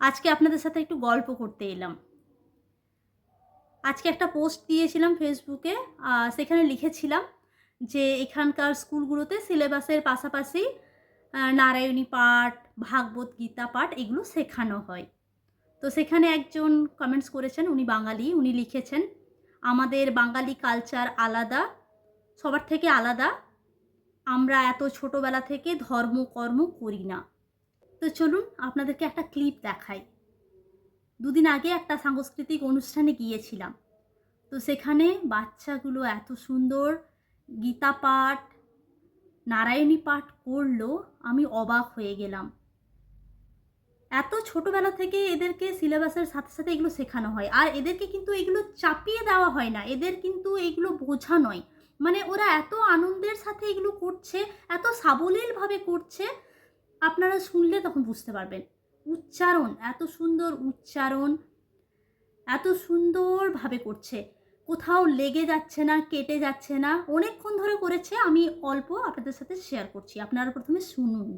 আজকে আপনাদের সাথে একটু গল্প করতে এলাম। আজকে একটা পোস্ট দিয়েছিলাম ফেসবুকে সেখানে লিখেছিলাম যে এখানকার স্কুলগুলোতে সিলেবাসের পাশাপাশি নারায়ণী পাঠ, ভাগবত গীতা পাঠ এগুলো শেখানো হয়। তো সেখানে একজন কমেন্টস করেছেন, উনি বাঙালি, উনি লিখেছেন, আমাদের বাঙালি কালচার আলাদা, সবার থেকে আলাদা, আমরা এত ছোটোবেলা থেকে ধর্ম কর্ম করি না। তো চলুন আপনাদেরকে একটা ক্লিপ দেখাই। দুদিন আগে একটা সাংস্কৃতিক অনুষ্ঠানে গিয়েছিলাম। তো সেখানে বাচ্চাগুলো এত সুন্দর গীতা পাঠ, নারায়ণী পাঠ করল, আমি অবাক হয়ে গেলাম। এত ছোটবেলা থেকে এদেরকে সিলেবাসের সাথে সাথে এগুলো শেখানো হয়। আর এদেরকে কিন্তু এগুলো চাপিয়ে দেওয়া হয় না। এদের কিন্তু এগুলো বোঝা নয়। মানে ওরা এত আনন্দের সাথে এগুলো করছে, এত সাবলীলভাবে করছে আপনারা শুনলে তখন বুঝতে পারবেন উচ্চারণ এত সুন্দর উচ্চারণ এত সুন্দরভাবে করছে কোথাও লেগে যাচ্ছে না কেটে যাচ্ছে না অনেকক্ষণ ধরে করেছে আমি অল্প আপনাদের সাথে শেয়ার করছি আপনারা প্রথমে শুনুন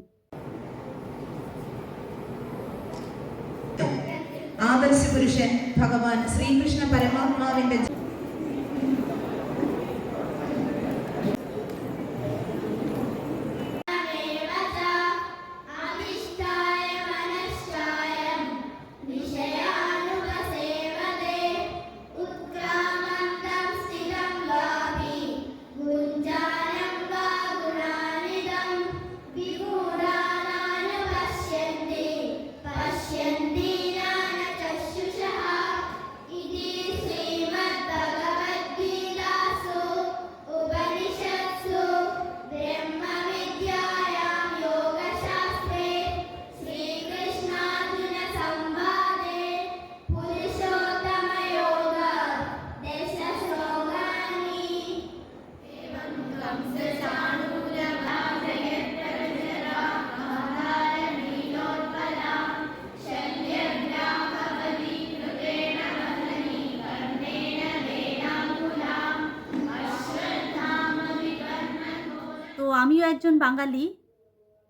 ആദർശപുരുഷൻ ഭഗവാൻ ശ്രീകൃഷ്ണ പരമാത്മാവിന്റെ আমিও একজন বাঙালি,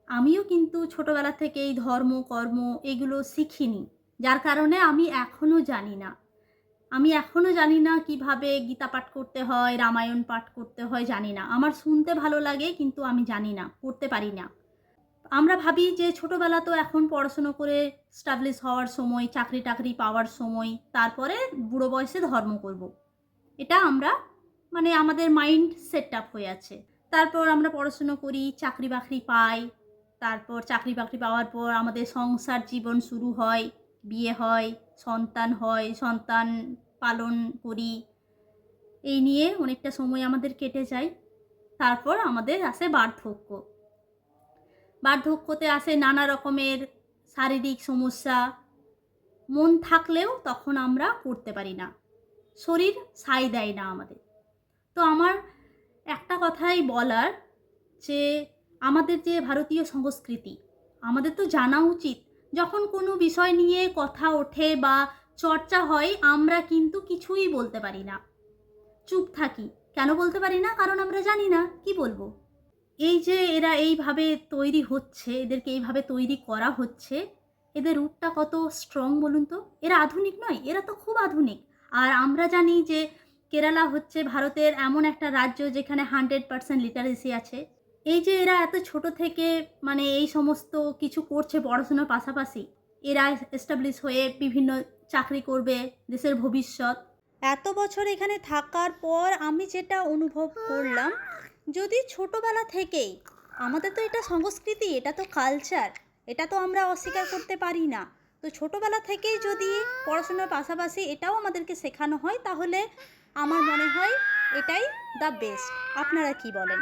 আমিও কিন্তু ছোটবেলা থেকে এই ধর্ম, কর্ম এগুলো শিখিনি। যার কারণে আমি এখনও জানি না। আমি এখনও জানি না কীভাবে গীতা পাঠ করতে হয়, রামায়ণ পাঠ করতে হয়, জানি না। আমার শুনতে ভালো লাগে কিন্তু আমি জানি না করতে পারি না। আমরা ভাবি যে ছোটোবেলা তো এখন পড়াশুনো করে স্টাবলিশ হওয়ার সময়, চাকরি টাকরি পাওয়ার সময়, তারপরে বুড়ো বয়সে ধর্ম করব। এটা আমরা মানে আমাদের মাইন্ড সেট আপ হয়ে আছে। তারপর আমরা পড়াশুনো করি, চাকরি বাকরি পাই, তারপর চাকরি বাকরি পাওয়ার পর আমাদের সংসার জীবন শুরু হয়, বিয়ে হয়, সন্তান হয়, সন্তান পালন করি। এই নিয়ে অনেকটা সময় আমাদের কেটে যায়। তারপর আমাদের আসে বার্ধক্য। বার্ধক্যতে আসে নানা রকমের শারীরিক সমস্যা। মন থাকলেও তখন আমরা করতে পারি না। শরীর সাই দেয় না আমাদের। তো আমার একটা কথাই বলার যে, আমাদের যে ভারতীয় সংস্কৃতি, আমাদের তো জানা উচিত, যখন কোনো বিষয় নিয়ে কথা ওঠে বা চর্চা হয়, আমরা কিন্তু কিছুই বলতে পারি না। চুপ থাকি। কেন বলতে পারি না? কারণ আমরা জানি না। কি বলব? এই যে এরা এইভাবে তৈরি হচ্ছে, এদেরকে এইভাবে তৈরি করা হচ্ছে, এদের রূপটা কত স্ট্রং বলুন তো? এরা আধুনিক নয়, এরা তো খুব আধুনিক। আর আমরা জানি যে কেরালা হচ্ছে ভারতের এমন একটা রাজ্য যেখানে হান্ড্রেড পার্সেন্ট লিটারেসি আছে। এই যে এরা এত ছোট থেকে মানে এই সমস্ত কিছু করছে পড়াশোনার পাশাপাশি, এরা এস্টাবলিশ হয়ে বিভিন্ন চাকরি করবে দেশের ভবিষ্যৎ। এত বছর এখানে থাকার পর আমি যেটা অনুভব করলাম, যদি ছোটবেলা থেকেই, আমাদের তো এটা সংস্কৃতি, এটা তো কালচার এটা তো আমরা অস্বীকার করতে পারি না। তো ছোটোবেলা থেকেই যদি পড়াশোনার পাশাপাশি এটাও আমাদেরকে শেখানো হয়, তাহলে আমার মনে হয় এটাই দ্য বেস্ট আপনারা কি বলেন?